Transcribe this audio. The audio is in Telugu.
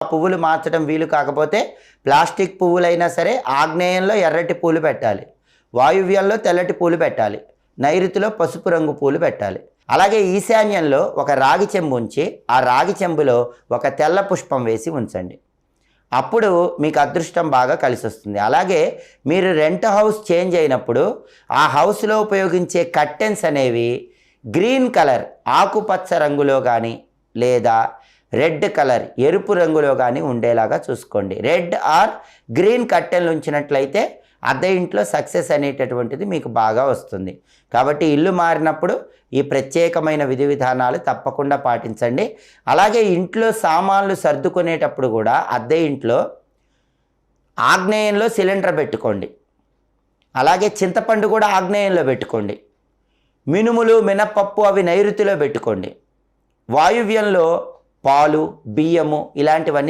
ఆ పువ్వులు మార్చడం వీలు కాకపోతే ప్లాస్టిక్ పువ్వులైనా సరే ఆగ్నేయంలో ఎర్రటి పూలు పెట్టాలి. వాయువ్యంలో తెల్లటి పూలు పెట్టాలి. నైరుతిలో పసుపు రంగు పూలు పెట్టాలి. అలాగే ఈశాన్యంలో ఒక రాగి చెంబు ఉంచి ఆ రాగి చెంబులో ఒక తెల్ల పుష్పం వేసి ఉంచండి. అప్పుడు మీకు అదృష్టం బాగా కలిసి వస్తుంది అలాగే మీరు రెంట్ హౌస్ చేంజ్ అయినప్పుడు ఆ హౌస్లో ఉపయోగించే కర్టెన్స్ అనేవి గ్రీన్ కలర్ ఆకుపచ్చ రంగులో కానీ లేదా రెడ్ కలర్ ఎరుపు రంగులో కానీ ఉండేలాగా చూసుకోండి. రెడ్ ఆర్ గ్రీన్ కట్టెలు ఉంచినట్లయితే అద్దె ఇంట్లో సక్సెస్ అనేటటువంటిది మీకు బాగా వస్తుంది. కాబట్టి ఇల్లు మారినప్పుడు ఈ ప్రత్యేకమైన విధి విధానాలు తప్పకుండా పాటించండి. అలాగే ఇంట్లో సామాన్లు సర్దుకునేటప్పుడు కూడా అద్దె ఇంట్లో ఆగ్నేయంలో సిలిండర్ పెట్టుకోండి. అలాగే చింతపండు కూడా ఆగ్నేయంలో పెట్టుకోండి. మినుములు మినపప్పు అవి నైరుతిలో పెట్టుకోండి. వాయువ్యంలో పాలు బియ్యము ఇలాంటివన్నీ